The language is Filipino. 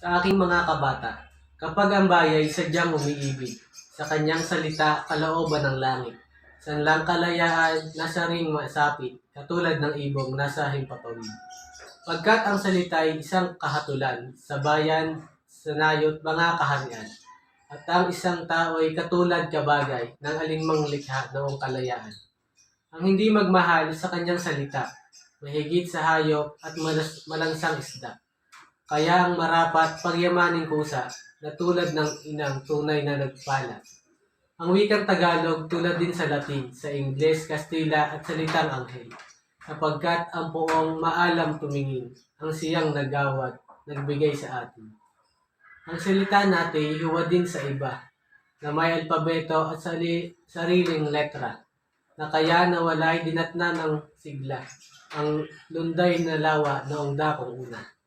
Sa aking mga kabata, kapag ang bayay sadyang umiibig, sa kanyang salita kalooban ng langit, sanlang kalayaan nasa ring masapit, katulad ng ibong nasa himpapawid. Pagkat ang salita ay isang kahatulan sa bayan, sa nayot mga kaharian, at ang isang tao ay katulad kabagay ng alinmang likha noong kalayaan. Ang hindi magmahal sa kanyang salita, mahigit sa hayop at malansang isda. Kaya ang marapat pagyamaning kusa na tulad ng inang tunay na nagpala. Ang wikang Tagalog tulad din sa Latin, sa Ingles, Kastila at salitang Anghel. Sapagkat ang poong maalam tumingin, ang siyang nagawad, nagbigay sa atin. Ang salita natin hiwa din sa iba, na may alpabeto at sali, sariling letra, na kaya nawalay dinatna ng sigla, ang lunday na lawa noong dakong una.